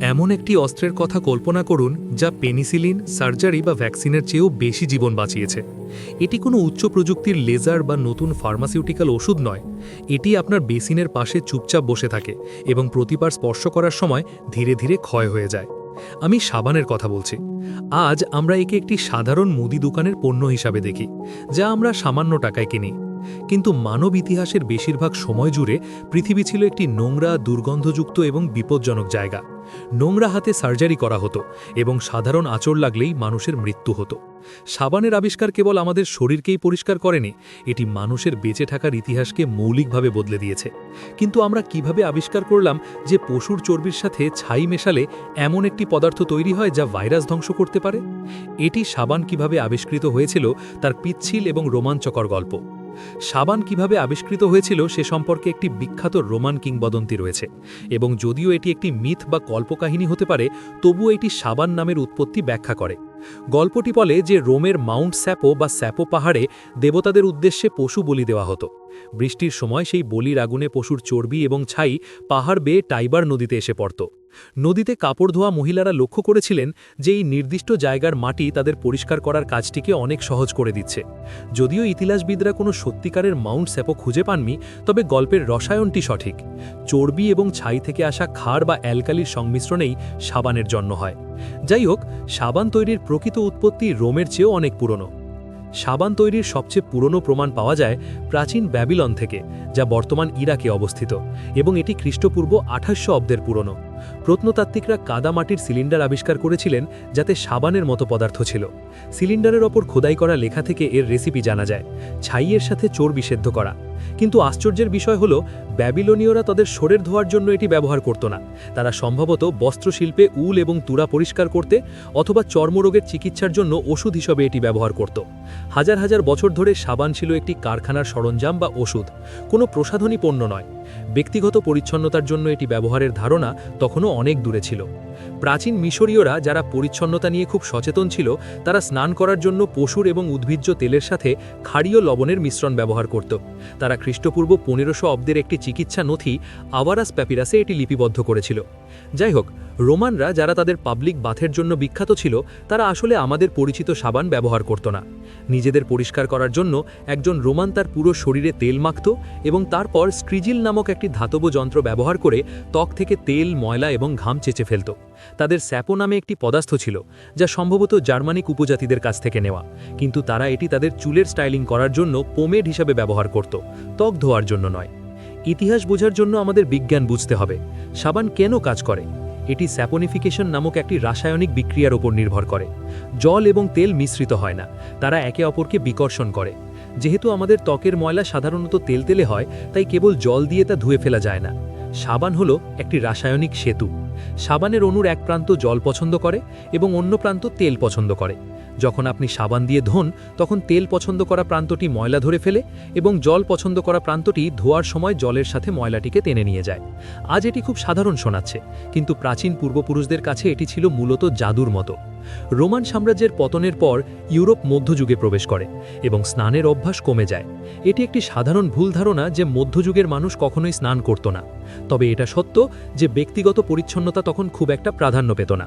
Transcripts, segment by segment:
এমন একটি অস্ত্রের কথা কল্পনা করুন যা পেনিসিলিন, সার্জারি বা ভ্যাকসিনের চেয়েও বেশি জীবন বাঁচিয়েছে। এটি কোনো উচ্চ প্রযুক্তির লেজার বা নতুন ফার্মাসিউটিক্যাল ওষুধ নয়। এটি আপনার বেসিনের পাশে চুপচাপ বসে থাকে এবং প্রতিবার স্পর্শ করার সময় ধীরে ধীরে ক্ষয় হয়ে যায়। আমি সাবানের কথা বলছি। আজ আমরা একে একটি সাধারণ মুদি দোকানের পণ্য হিসাবে দেখি, যা আমরা সামান্য টাকায় কিনি। কিন্তু মানব ইতিহাসের বেশিরভাগ সময় জুড়ে পৃথিবী ছিল একটি নোংরা, দুর্গন্ধযুক্ত এবং বিপজ্জনক জায়গা। নোংরা হাতে সার্জারি করা হতো এবং সাধারণ আচর লাগলেই মানুষের মৃত্যু হতো। সাবানের আবিষ্কার কেবল আমাদের শরীরকেই পরিষ্কার করেনি, এটি মানুষের বেঁচে থাকার ইতিহাসকে মৌলিকভাবে বদলে দিয়েছে। কিন্তু আমরা কীভাবে আবিষ্কার করলাম যে পশুর চর্বির সাথে ছাই মেশালে এমন একটি পদার্থ তৈরি হয় যা ভাইরাস ধ্বংস করতে পারে? এটি সাবান কীভাবে আবিষ্কৃত হয়েছিল তার পিচ্ছিল এবং রোমাঞ্চকর গল্প। সাবান কীভাবে আবিষ্কৃত হয়েছিল সে সম্পর্কে একটি বিখ্যাত রোমান কিংবদন্তি রয়েছে, এবং যদিও এটি একটি মিথ বা কল্পকাহিনী হতে পারে, তবুও এটি সাবান নামের উৎপত্তি ব্যাখ্যা করে। গল্পটি বলে যে রোমের মাউন্ট স্যাপো বা স্যাপো পাহাড়ে দেবতাদের উদ্দেশ্যে পশু বলি দেওয়া হতো। বৃষ্টির সময় সেই বলির আগুনে পশুর চর্বি এবং ছাই পাহাড় বেয়ে টাইবার নদীতে এসে পড়ত। নদীতে কাপড় ধোয়া মহিলারা লক্ষ্য করেছিলেন যে এই নির্দিষ্ট জায়গার মাটি তাদের পরিষ্কার করার কাজটিকে অনেক সহজ করে দিচ্ছে। যদিও ইতিহাসবিদরা কোনো সত্যিকারের মাউন্ট স্যাপো খুঁজে পাননি, তবে গল্পের রসায়নটি সঠিক। চর্বি এবং ছাই থেকে আসা খাড় বা অ্যালকালির সংমিশ্রণেই সাবানের জন্ম হয়। যাই হোক, সাবান তৈরির প্রকৃত উৎপত্তি রোমের চেয়েও অনেক পুরনো। সাবান তৈরির সবচেয়ে পুরনো প্রমাণ পাওয়া যায় প্রাচীন ব্যাবিলন থেকে, যা বর্তমান ইরাকে অবস্থিত, এবং এটি খ্রিস্টপূর্ব আঠাশশো অব্দের পুরনো। প্রত্নতাত্ত্বিকরা কাদামাটির সিলিন্ডার আবিষ্কার করেছিলেন যাতে সাবানের মতো পদার্থ ছিল। সিলিন্ডারের ওপর খোদাই করা লেখা থেকে এর রেসিপি জানা যায়, ছাইয়ের সাথে চর্বি সেদ্ধ করা। কিন্তু আশ্চর্যের বিষয় হলো, ব্যাবিলনীয়রা তাদের শরীর ধোয়ার জন্য এটি ব্যবহার করত না। তারা সম্ভবত বস্ত্রশিল্পে উল এবং তুরা পরিষ্কার করতে অথবা চর্মরোগের চিকিৎসার জন্য ওষুধ হিসেবে এটি ব্যবহার করত। হাজার হাজার বছর ধরে সাবান ছিল একটি কারখানার সরঞ্জাম বা ওষুধ, কোনো প্রসাধনী পণ্য নয়। ব্যক্তিগত পরিচ্ছন্নতার জন্য এটি ব্যবহারের ধারণা তখনও অনেক দূরে ছিল। প্রাচীন মিশরীয়রা যারা পরিচ্ছন্নতা নিয়ে খুব সচেতন ছিল, তারা স্নান করার জন্য পশুর এবং উদ্ভিজ্জ তেলের সাথে ক্ষারীয় লবণের মিশ্রণ ব্যবহার করত। তারা খ্রিস্টপূর্ব পনেরোশো অব্দের একটি চিকিৎসা নথি আওয়ারাস প্যাপিরাসে এটি লিপিবদ্ধ করেছিল। যাই হোক, রোমানরা যারা তাদের পাবলিক বাথের জন্য বিখ্যাত ছিল, তারা আসলে আমাদের পরিচিত সাবান ব্যবহার করত না। নিজেদের পরিষ্কার করার জন্য একজন রোমান তার পুরো শরীরে তেল মাখত এবং তারপর স্ট্রিজিল নামক একটি ধাতব যন্ত্র ব্যবহার করে ত্বক থেকে তেল, ময়লা এবং ঘাম চেঁচে ফেলত। তাদের স্যাপো নামে একটি পদার্থ ছিল, যা সম্ভবত জার্মানিক উপজাতিদের কাছ থেকে নেওয়া। কিন্তু তারা এটি তাদের চুলের স্টাইলিং করার জন্য পোমেড হিসাবে ব্যবহার করত, ত্বক ধোয়ার জন্য নয়। ইতিহাস বোঝার জন্য আমাদের বিজ্ঞান বুঝতে হবে, সাবান কেন কাজ করে? এটি স্যাপোনিফিকেশন নামক একটি রাসায়নিক বিক্রিয়ার ওপর নির্ভর করে। জল এবং তেল মিশ্রিত হয় না, তারা একে অপরকে বিকর্ষণ করে। যেহেতু আমাদের ত্বকের ময়লা সাধারণত তেলতেলে হয়, তাই কেবল জল দিয়ে তা ধুয়ে ফেলা যায় না। সাবান হলো একটি রাসায়নিক সেতু। সাবানের অণুর এক প্রান্ত জল পছন্দ করে এবং অন্য প্রান্ত তেল পছন্দ করে। যখন আপনি সাবান দিয়ে ধোন, তখন তেল পছন্দ করা প্রান্তটি ময়লা ধরে ফেলে এবং জল পছন্দ করা প্রান্তটি ধোয়ার সময় জলের সাথে ময়লাটিকে টেনে নিয়ে যায়। আজ এটি খুব সাধারণ শোনাচ্ছে, কিন্তু প্রাচীন পূর্বপুরুষদের কাছে এটি ছিল মূলত জাদুর মতো। রোমান সাম্রাজ্যের পতনের পর ইউরোপ মধ্যযুগে প্রবেশ করে এবং স্নানের অভ্যাস কমে যায়। এটি একটি সাধারণ ভুল ধারণা যে মধ্যযুগের মানুষ কখনোই স্নান করত না। তবে এটা সত্য যে ব্যক্তিগত পরিচ্ছন্নতা তখন খুব একটা প্রাধান্য পেত না।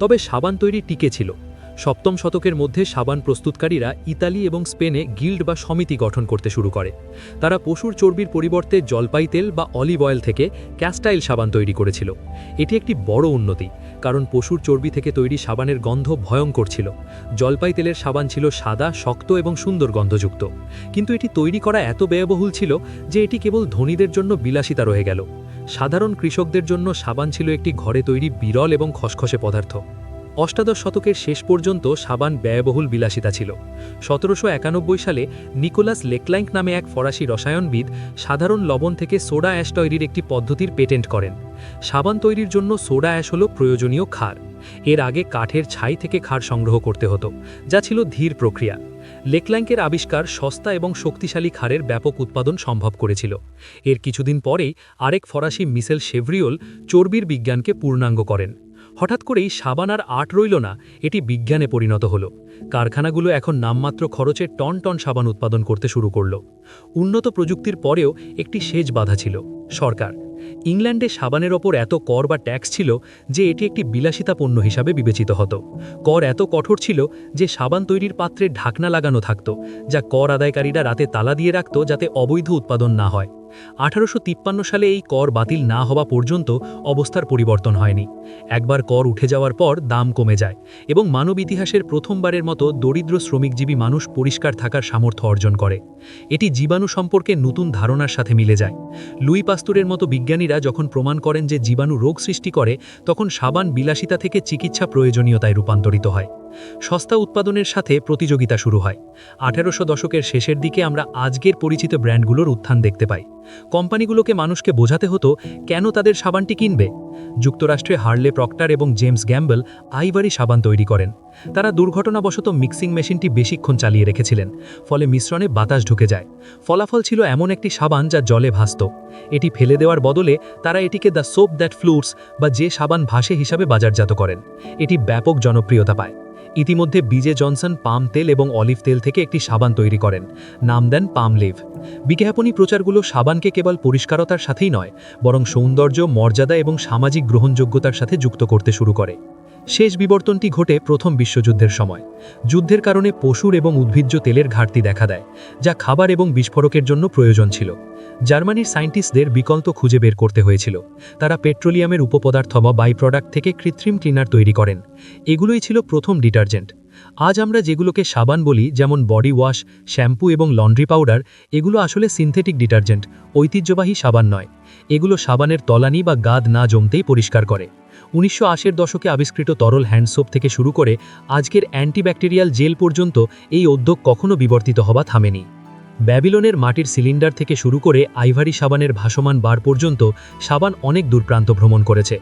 তবে সাবান তৈরি টিকে ছিল। সপ্তম শতকের মধ্যে সাবান প্রস্তুতকারীরা ইতালি এবং স্পেনে গিল্ড বা সমিতি গঠন করতে শুরু করে। তারা পশুর চর্বির পরিবর্তে জলপাই তেল বা অলিভ অয়েল থেকে ক্যাস্টাইল সাবান তৈরি করেছিল। এটি একটি বড় উন্নতি, কারণ পশুর চর্বি থেকে তৈরি সাবানের গন্ধ ভয়ঙ্কর ছিল। জলপাই তেলের সাবান ছিল সাদা, শক্ত এবং সুন্দর গন্ধযুক্ত। কিন্তু এটি তৈরি করা এত ব্যয়বহুল ছিল যে এটি কেবল ধনীদের জন্য বিলাসিতা রয়ে গেল। সাধারণ কৃষকদের জন্য সাবান ছিল একটি ঘরে তৈরি বিরল এবং খসখসে পদার্থ। অষ্টাদশ শতকের শেষ পর্যন্ত সাবান ব্যয়বহুল বিলাসিতা ছিল। সতেরোশো একানব্বই সালে নিকোলাস লেকলাইঙ্ক নামে এক ফরাসি রসায়নবিদ সাধারণ লবণ থেকে সোডা অ্যাশ তৈরির একটি পদ্ধতির পেটেন্ট করেন। সাবান তৈরির জন্য সোডা অ্যাশ হল প্রয়োজনীয় ক্ষার। এর আগে কাঠের ছাই থেকে ক্ষার সংগ্রহ করতে হতো, যা ছিল ধীর প্রক্রিয়া। লেকল্যাঙ্কের আবিষ্কার সস্তা এবং শক্তিশালী ক্ষারের ব্যাপক উৎপাদন সম্ভব করেছিল। এর কিছুদিন পরেই আরেক ফরাসি মিসেল শেভরিওল চর্বির বিজ্ঞানকে পূর্ণাঙ্গ করেন। হঠাৎ করেই সাবান আর আট রইল না, এটি বিজ্ঞানে পরিণত হলো। কারখানাগুলো এখন নামমাত্র খরচে টন টন সাবান উৎপাদন করতে শুরু করল। উন্নত প্রযুক্তির পরেও একটি সেচ বাধা ছিল। সরকার, ইংল্যান্ডে সাবানের ওপর এত কর বা ট্যাক্স ছিল যে এটি একটি বিলাসিতা পণ্য হিসাবে বিবেচিত হতো। কর এত কঠোর ছিল যে সাবান তৈরির পাত্রে ঢাকনা লাগানো থাকত, যা কর আদায়কারীরা রাতে তালা দিয়ে রাখত যাতে অবৈধ উৎপাদন না হয়। আঠারোশো তিপ্পান্ন সালে এই কর বাতিল না হওয়া পর্যন্ত অবস্থার পরিবর্তন হয়নি। একবার কর উঠে যাওয়ার পর দাম কমে যায় এবং মানব ইতিহাসের প্রথমবারের মতো দরিদ্র শ্রমিকজীবী মানুষ পরিষ্কার থাকার সামর্থ্য অর্জন করে। এটি জীবাণু সম্পর্কে নতুন ধারণার সাথে মিলে যায়। লুই পাস্তুরের মতো বিজ্ঞানীরা যখন প্রমাণ করেন যে জীবাণু রোগ সৃষ্টি করে, তখন সাবান বিলাসিতা থেকে চিকিৎসা প্রয়োজনীয়তায় রূপান্তরিত হয়। সস্তা উৎপাদনের সাথে প্রতিযোগিতা শুরু হয়। আঠেরোশো দশকের শেষের দিকে আমরা আজকের পরিচিত ব্র্যান্ডগুলোর উত্থান দেখতে পাই। কোম্পানিগুলোকে মানুষকে বোঝাতে হতো, কেন তাদের সাবানটি কিনবে? যুক্তরাষ্ট্রে হার্লে প্রক্টার এবং জেমস গ্যাম্বল আইভারি সাবান তৈরি করেন। তারা দুর্ঘটনাবশত মিক্সিং মেশিনটি বেশিক্ষণ চালিয়ে রেখেছিলেন, ফলে মিশ্রণে বাতাস ঢুকে যায়। ফলাফল ছিল এমন একটি সাবান যা জলে ভাসত। এটি ফেলে দেওয়ার বদলে তারা এটিকে দ্য সোপ দ্যাট ফ্লুটস বা যে সাবান ভাসে হিসাবে বাজারজাত করেন। এটি ব্যাপক জনপ্রিয়তা পায়। ইতিমধ্যে বিজে জনসন পাম তেল এবং অলিভ তেল থেকে একটি সাবান তৈরি করেন। নাম দেন পাম লিভ। বিজ্ঞাপনী প্রচারগুলো সাবানকে কেবল পরিষ্কারতার সাথেই নয়, বরং সৌন্দর্য, মর্যাদা এবং সামাজিক গ্রহণযোগ্যতার সাথে যুক্ত করতে শুরু করে। শেষ বিবর্তনটি ঘটে প্রথম বিশ্বযুদ্ধের সময়। যুদ্ধের কারণে পশুর এবং উদ্ভিজ্জ তেলের ঘাটতি দেখা দেয়, যা খাবার এবং বিস্ফোরকের জন্য প্রয়োজন ছিল। জার্মানির সায়েন্টিস্টদের বিকল্প খুঁজে বের করতে হয়েছিল। তারা পেট্রোলিয়ামের উপপদার্থ বা বাই প্রোডাক্ট থেকে কৃত্রিম ক্লিনার তৈরি করেন। এগুলোই ছিল প্রথম ডিটারজেন্ট। আজ আমরা যেগুলোকে সাবান বলি, যেমন বডি ওয়াশ, শ্যাম্পু এবং লন্ড্রি পাউডার, এগুলো আসলে সিনথেটিক ডিটারজেন্ট, ঐতিহ্যবাহী সাবান নয়। এগুলো সাবানের তলানি বা গাদ না জমতেই পরিষ্কার করে। উনিশশো আশের দশকে আবিষ্কৃত তরল হ্যান্ডসোপ থেকে শুরু করে আজকের অ্যান্টিব্যাকটেরিয়াল জেল পর্যন্ত এই উদ্যোগ কখনো বিবর্তিত হওয়া থামেনি। ব্যাবিলনের মাটির সিলিন্ডার থেকে শুরু করে আইভারি সাবানের ভাসমান বার পর্যন্ত সাবান অনেক দূরপ্রান্ত ভ্রমণ করেছে।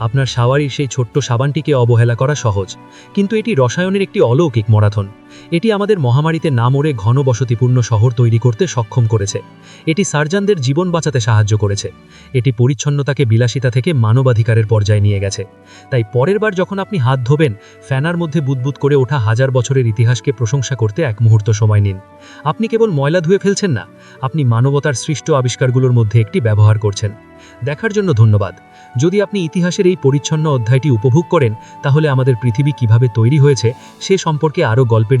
আপনার সাওয়ারির সেই ছোট্ট সাবানটিকে অবহেলা করা সহজ, কিন্তু এটি রসায়নের একটি অলৌকিক মরাথন। এটি আমাদের মহামারীতে না মরে ঘন বসতিপূর্ণ শহর তৈরি করতে সক্ষম করেছে। এটি সার্জানদের জীবন বাঁচাতে সাহায্য করেছে। এটি পরিচ্ছন্নতাকে বিলাসিতা থেকে মানবাধিকারের পর্যায়ে নিয়ে গেছে। তাই পরের বার যখন আপনি হাত ধোবেন ফ্যানার মধ্যে বুদবুদ করে ওঠা হাজার বছরের ইতিহাসকে প্রশংসা করতে এক মুহূর্ত সময় নিন। আপনি কেবল ময়লা ধুয়ে ফেলছেন না, আপনি মানবতার সৃষ্ট আবিষ্কারগুলোর মধ্যে একটি ব্যবহার করছেন। দেখার জন্য ধন্যবাদ। যদি আপনি ইতিহাসের এই পরিচ্ছন্ন অধ্যায়টি উপভোগ করেন, তাহলে আমাদের পৃথিবী কীভাবে তৈরি হয়েছে, সে সম্পর্কে আরও গল্পের